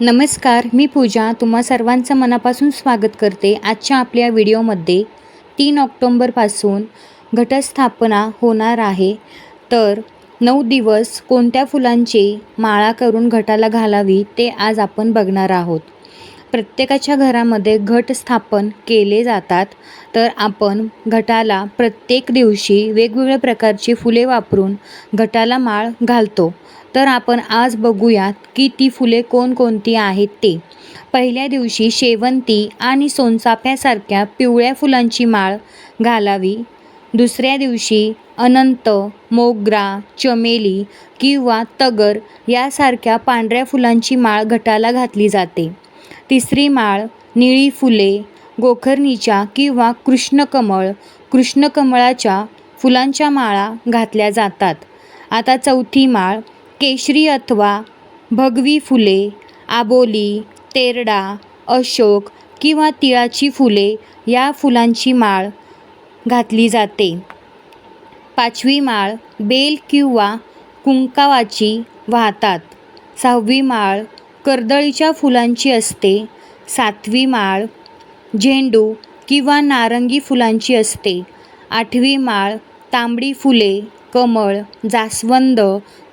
नमस्कार मी पूजा. तुम्हा सर्वांचं मनापासून स्वागत करते. आजच्या आपल्या व्हिडिओमध्ये तीन ऑक्टोंबरपासून घटस्थापना होणार आहे. तर नऊ दिवस कोणत्या फुलांची माळा करून घटाला घालावी ते आज आपण बघणार आहोत. प्रत्येकाच्या घरामध्ये घट स्थापन केले जातात. तर आपण घटाला प्रत्येक दिवशी वेगवेगळ्या प्रकारची फुले वापरून घटाला माळ घालतो. तर आपण आज बघूयात की ती फुले कोणकोणती आहेत ते. पहिल्या दिवशी शेवंती आणि सोनचाफ्यासारख्या पिवळ्या फुलांची माळ घालावी. दुसऱ्या दिवशी अनंत मोगरा चमेली किंवा तगर यासारख्या पांढऱ्या फुलांची माळ घटाला घातली जाते. तिसरी माळ निळी फुले गोखरणीच्या किंवा कृष्णकमळ कृष्णकमळाच्या फुलांच्या माळा घातल्या जातात. आता चौथी माळ केशरी अथवा भगवी फुले आबोली तेरडा अशोक किंवा तिळाची फुले या फुलांची माळ घातली जाते. पाचवी माळ बेल किंवा कुंकावाची वाहतात. सहावी माळ कर्दळीच्या फुलांची असते. सातवी माळ झेंडू किंवा नारंगी फुलांची असते. आठवी माळ तांबडी फुले कमळ जास्वंद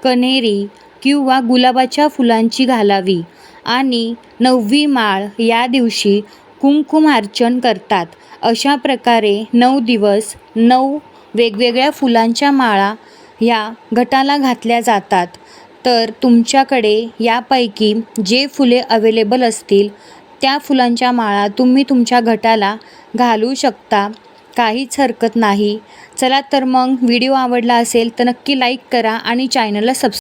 कण्हेरी किंवा गुलाबाच्या फुलांची घालावी. आणि नववी माळ या दिवशी कुंकुमार्चन करतात. अशा प्रकारे नऊ दिवस नऊ वेगवेगळ्या फुलांच्या माळा ह्या घटाला घातल्या जातात. तर तुमच्याकडे यापैकी जे फुले अवेलेबल असतील त्या फुलांच्या माळा तुम्ही तुमच्या घटाला घालू शकता. काहीच हरकत नाही. चला तर मग व्हिडिओ आवडला असेल तर नक्की लाईक करा आणि चॅनलला सबस्क्राईब